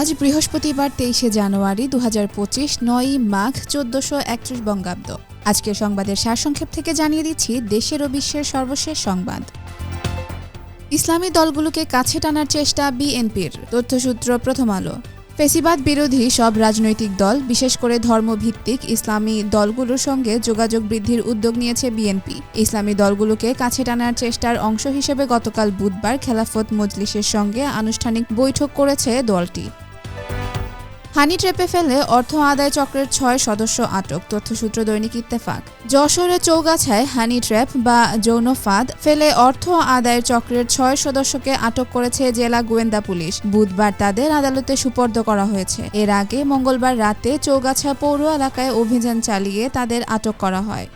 আজ বৃহস্পতিবার তেইশে জানুয়ারি দু হাজার পঁচিশ নয়ই মাঘ চোদ্দশো একত্রিশ বঙ্গাব্দ। আজকের সংবাদের সারসংক্ষেপ থেকে জানিয়ে দিচ্ছি, দেশের ও বিশ্বের সর্বশেষ সংবাদ। ইসলামী দলগুলোকে কাছে টানার চেষ্টা বিএনপির, তথ্যসূত্র প্রথম আলো। ফেসিবাদ বিরোধী সব রাজনৈতিক দল, বিশেষ করে ধর্মভিত্তিক ইসলামী দলগুলোর সঙ্গে যোগাযোগ বৃদ্ধির উদ্যোগ নিয়েছে বিএনপি। ইসলামী দলগুলোকে কাছে টানার চেষ্টার অংশ হিসেবে গতকাল বুধবার খেলাফত মজলিসের সঙ্গে আনুষ্ঠানিক বৈঠক করেছে দলটি। হানি ট্রেপে ফেলে অর্থ আদায় চক্রের ছয় সদস্য আটক, তথ্যসূত্র দৈনিক ইত্তেফাক। যশোরের চৌগাছায় হানি ট্র্যাপ বা যৌন ফাঁদ ফেলে অর্থ আদায়ের চক্রের ছয় সদস্যকে আটক করেছে জেলা গোয়েন্দা পুলিশ। বুধবার তাদের আদালতে সুপর্দ করা হয়েছে। এর আগে মঙ্গলবার রাতে চৌগাছা পৌর এলাকায় অভিযান চালিয়ে তাদের আটক করা হয়।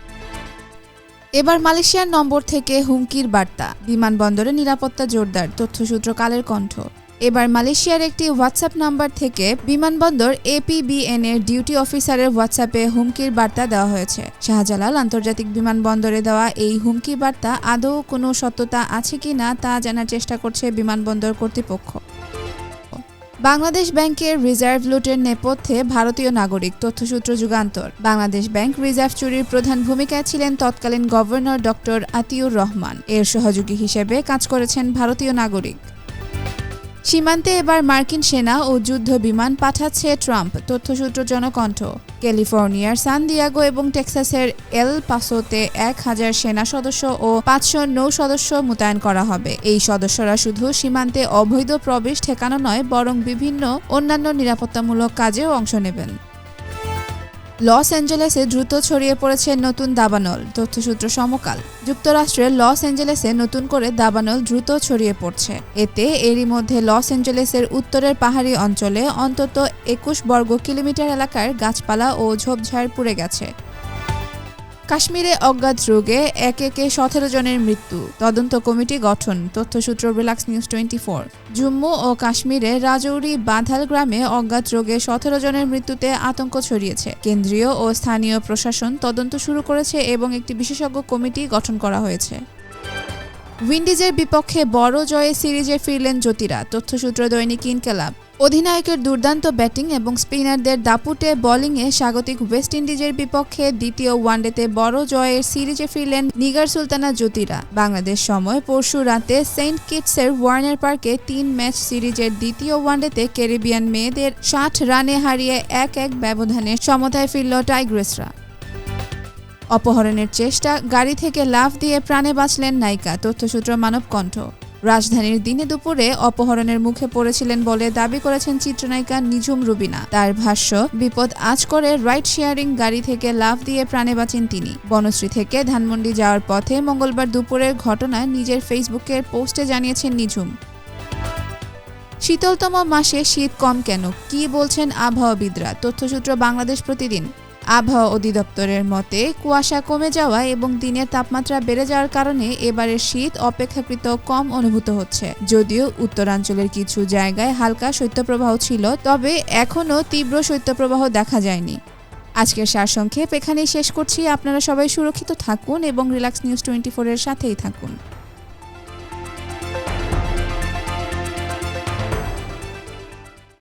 এবার মালয়েশিয়ার নম্বর থেকে হুমকির বার্তা। বিমানবন্দরে নিরাপত্তা জোরদার, তথ্যসূত্র কালের কণ্ঠ। এবার মালয়েশিয়ার একটি হোয়াটসঅ্যাপ নাম্বার থেকে বিমানবন্দর এপিবিএন এর ডিউটি অফিসারের হোয়াটসঅ্যাপে হুমকির বার্তা দেওয়া হয়েছে। শাহজালাল আন্তর্জাতিক বিমানবন্দরে দেওয়া এই হুমকি বার্তা আদৌ কোনো সত্যতা আছে কি না তা জানার চেষ্টা করছে বিমানবন্দর কর্তৃপক্ষ। বাংলাদেশ ব্যাংকের রিজার্ভ লুটের নেপথ্যে ভারতীয় নাগরিক তথ্যসূত্র যুগান্তর। বাংলাদেশ ব্যাংক রিজার্ভ চুরির প্রধান ভূমিকায় ছিলেন তৎকালীন গভর্নর ডক্টর আতিউর রহমান। এর সহযোগী হিসেবে কাজ করেছেন ভারতীয় নাগরিক। সীমান্তে এবার মার্কিন সেনা ও যুদ্ধ বিমান পাঠাচ্ছে ট্রাম্প, তথ্যসূত্র জনকণ্ঠ। ক্যালিফোর্নিয়ার সান দিয়াগো এবং টেক্সাসের এল পাসোতে এক হাজার সেনা সদস্য ও পাঁচশো নৌ সদস্য মোতায়েন করা হবে। এই সদস্যরা শুধু সীমান্তে অবৈধ প্রবেশ ঠেকানো নয়, বরং বিভিন্ন অন্যান্য নিরাপত্তামূলক কাজেও অংশ নেবেন। লস অ্যাঞ্জেলেসে দ্রুত ছড়িয়ে পড়েছে নতুন দাবানল। তথ্যসূত্র সমকাল যুক্তরাষ্ট্রের লস অ্যাঞ্জেলেসে নতুন করে দাবানল দ্রুত ছড়িয়ে পড়ছে। এতে এরই মধ্যে লস অ্যাঞ্জেলেসের উত্তরের পাহাড়ি অঞ্চলে অন্তত একুশ বর্গ কিলোমিটার এলাকার গাছপালা ও ঝোপঝাড় পুড়ে গেছে। কাশ্মীরে অজ্ঞাত রোগে এক একে সতেরো জনের মৃত্যু। তদন্ত কমিটি গঠন, তথ্যসূত্র relax news twenty four Jammu ও কাশ্মীরে রাজৌরি বাঁধাল গ্রামে অজ্ঞাত রোগে সতেরো জনের মৃত্যুতে আতঙ্ক ছড়িয়েছে। কেন্দ্রীয় ও স্থানীয় প্রশাসন তদন্ত শুরু করেছে এবং একটি বিশেষজ্ঞ কমিটি গঠন করা হয়েছে। উইন্ডিজের বিপক্ষে বড় জয়ে সিরিজে ফিরলেন জ্যোতিরা, তথ্যসূত্র দৈনিক ইনকেলাব। অধিনায়কের দুর্দান্ত ব্যাটিং এবং স্পিনারদের দাপুটে বোলিংয়ে স্বাগতিক ওয়েস্ট ইন্ডিজের বিপক্ষে দ্বিতীয় ওয়ানডেতে বড় জয়ের সিরিজে ফিরলেন নিগার সুলতানা জ্যোতিরা। বাংলাদেশ সময় পরশু রাতে সেন্ট কিটসের ওয়ার্নার পার্কে তিন ম্যাচ সিরিজের দ্বিতীয় ওয়ানডেতে ক্যারিবিয়ান মেয়েদের ষাট রানে হারিয়ে এক এক ব্যবধানে সমতায় ফিরল টাইগ্রেসরা। অপহরণের চেষ্টা, গাড়ি থেকে লাফ দিয়ে প্রাণে বাঁচলেন নায়িকা, তথ্যসূত্র মানবকণ্ঠ। রাজধানীর দিনে দুপুরে অপহরণের মুখে পড়েছিলেন বলে দাবি করেছেন চিত্রনায়িকা নিঝুম রুবিনা। তার ভাষ্য, বিপদ আজ করে রাইড শেয়ারিং গাড়ি থেকে লাফ দিয়ে প্রাণে বাঁচেন তিনি। বনশ্রী থেকে ধানমন্ডি যাওয়ার পথে মঙ্গলবার দুপুরের ঘটনা নিজের ফেসবুকের পোস্টে জানিয়েছেন নিঝুম। শীতলতম মাসে শীত কম কেন? কি বলছেন আবহাওয়াবিদরা? তথ্যসূত্র বাংলাদেশ প্রতিদিন। আবহাওয়া অধিদপ্তরের মতে, কুয়াশা কমে যাওয়া এবং দিনের তাপমাত্রা বেড়ে যাওয়ার কারণে এবারের শীত অপেক্ষাকৃত কম অনুভূত হচ্ছে। যদিও উত্তরাঞ্চলের কিছু জায়গায় হালকা শৈত্যপ্রবাহ ছিল, তবে এখনও তীব্র শৈত্যপ্রবাহ দেখা যায়নি। আজকের সারসংক্ষেপ এখানেই শেষ করছি। আপনারা সবাই সুরক্ষিত থাকুন এবং রিল্যাক্স নিউজ টোয়েন্টি ফোরের সাথেই থাকুন।